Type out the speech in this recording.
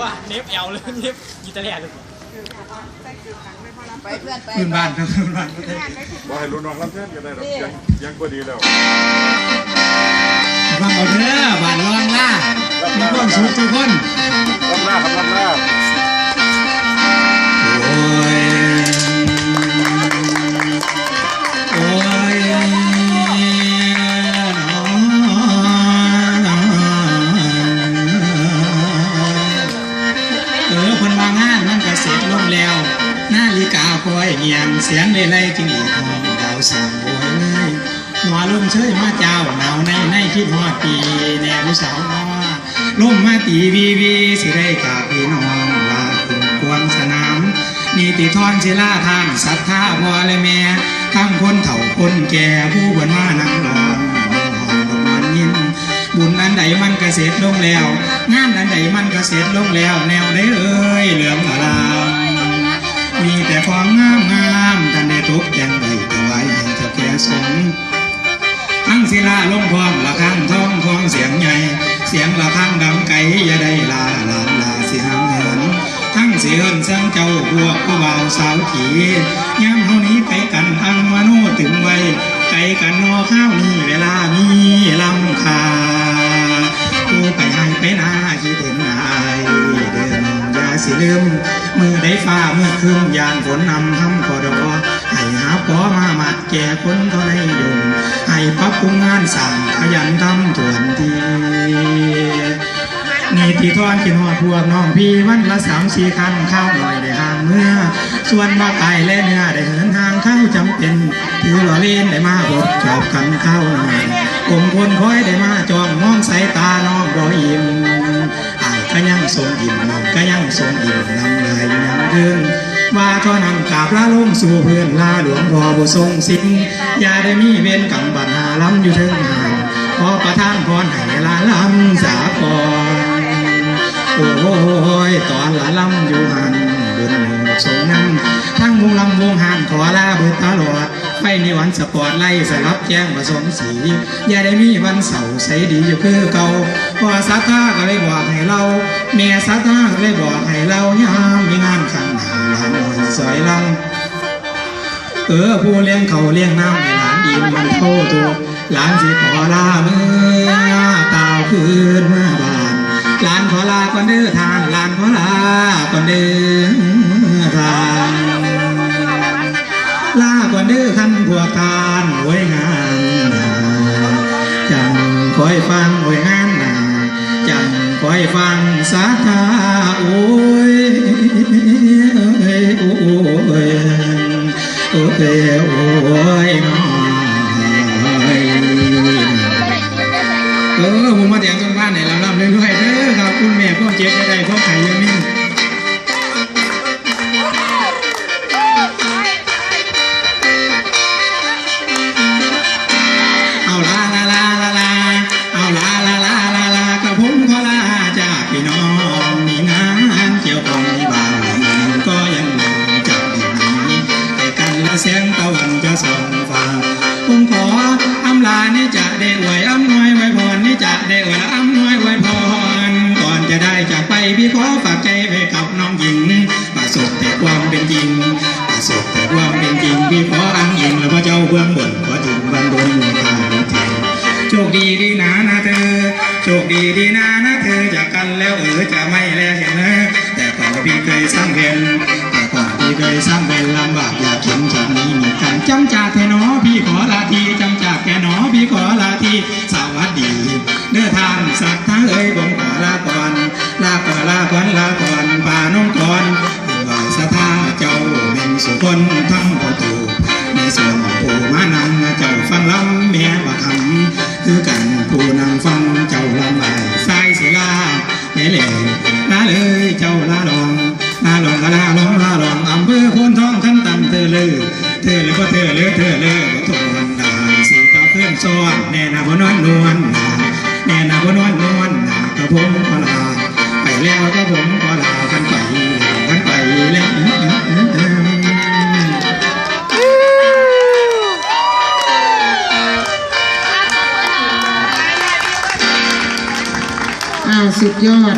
ว่าเนฟเอลเลยเนฟกีตาร์แลเลยไปเพื่อนไปพื้นบ้านครับพื้นบ้านประเทศว่าให้รุ่นน้องรับเชิญกันได้หรอกยังยังก็ดีแล้วฟังเอาเด้อบ้านรองล่ามีความสุขทุกคนรับหน้าครับรับหน้า งียงเสียงเลไลจึงอีกห้องดาวสางโวยเลยหัวลมเชยมาเจ้าหนาวในในคิดฮอดปีแน่ผู้สาวน้อลมมาตีวีวีสิได้กาพี่น้องลาคุณควรสนามนีติทอนศิลาทางศรัทธาพ่อและแม่ทั้งคนเฒ่าคนแก่ผู้บนมานังรองห้องประมวลยินบุญอันใดมันกเสร็จลงแล้ว งานอันใดมันกเสร็จลงแล้ว แนวได้เอ้ยเหลืองอลาม แต่ของงามงามๆท่านได้ตกแต่งไว้ถวายให้เจ้าแก่สงทั้งศิลาลงพร้อมละครั้งท้องของเสียงใหญ่ เสียงละครั้งดังไกลอย่าได้ลาลานลาเสียงเหินทั้งเสียงเสียงเจ้าพวกผู้บ่าวสาวขีย้ำเฮานี้ไปกันอังมโนถึงไว้ไกลกันนอข้าวนี้เวลามีลำคาผู้ไปให้ไปนาคิดถึงนายเดินอย สิลืมมือได้ฟ้าเมื่อคืนยานฝนนำทำกอดอให้หาปอมามัดแก่คนเขาในยงให้ปรับปรุงงานสั่งขยันทำถ่วนทีนี่ที่ทอนกินหอดพวกน้องพี่วันละสามสี่ครั้งข้าวหน่อยได้ห่างเมื่อ ส่วนมาไก่และเนื้อได้เหินทางเข้าจำเป็นถือหล่อเล่นได้มาบดจอบกันเข้าหน่อยผมคนคอยได้มาจองมองสายตาน้องรอยิ้ม ก็ยังทรงอิ่มน้องก็ยังทรงอิ่มน้ำลายยังเดินว่าเท่านั้นกราบลาลงสู่เพื่อนลาหลวงพ่อบุทรงสิงอย่าได้มีเวรกรรมบัตหาล้ำอยู่ถึงหางขอประทานพรให้ลาล้ำสาครโอ้ยตอนลาล้ำอยู่หันบุญสงนั้นทั้งวงลำวงหันขอลาเบิดตลอด ไฟในวันสปอร์ตไล่สลับแจ้งผสมสี อย่าได้มีวันเสาร์ใสดีอยู่คือเก่าพอสักท่าก็เลยบอกให้เรา แม่สักท่าก็เลยบอกให้เรายามมีงานขันหาหลานหน่อยสอยลำเออผู้เลี้ยงเขาเลี้ยงน้ำให้หลานอิ่มมันโทษตัวหลานสิขอลาเมื่อตาวคืนเมื่อบานหลานขอลาก่อนเด้อทานหลานขอลาก่อนเด้อ ก่อนเด้อคัวกทานไว้งานจังคอยฟังไว้งานจังคอยฟังสาธาโอ้ยเอ้ยโอ้ยโอ้เอ๋โอ้ยเออผมมาเตียงจนบ้านไหนลำลำเรื่อยๆเด้อครับคุณแม่พ่อเจ็บจะได้เพ่อไข่ยังไม่ แสียงตะวันจะส่องฟ้าผมขออำลานี่จะได้อวยอำนวยไว้พรนี่จะได้อวยอำนวยไว้พรก่อนจะได้จากไปพี่ขอฝากใจไว้กับน้องหญิงประสบแต่ความเป็นจริงประสบแต่ความเป็นจริงพี่ขออังหญิงและพระเจ้าเบื้องบนขอถึงวันบนทางเธอโชคดีดีนะนะเธอโชคดีดีนะนะเธอจากกันแล้วเออจะไม่แล้วเห็นนะแต่ก่อนพี่เคยสร้างเวรแต่ก่อนพี่เคยสร้างเวรลำบากอยากเข็นจากนี้มีการ จำจากแค่หนอพี่ขอลาทีจำจากแค่หนอพี่ขอลาทีสวัสดีเด้อทานสักทั้งเอ้ยผมขอลาก่อนลาก่อนลาก่อนลาก่อนป่าน้องก่อนเป็นวสถาเจ้าเป็นสุคนทั้งประตูในส่วนของผู้มานังเจ้าฟังลำ บน่นานอนนวลนากระผมขอลาไปแล้วก็ผมขอลากันไปกันไปแล้วอ้าวสุดยอด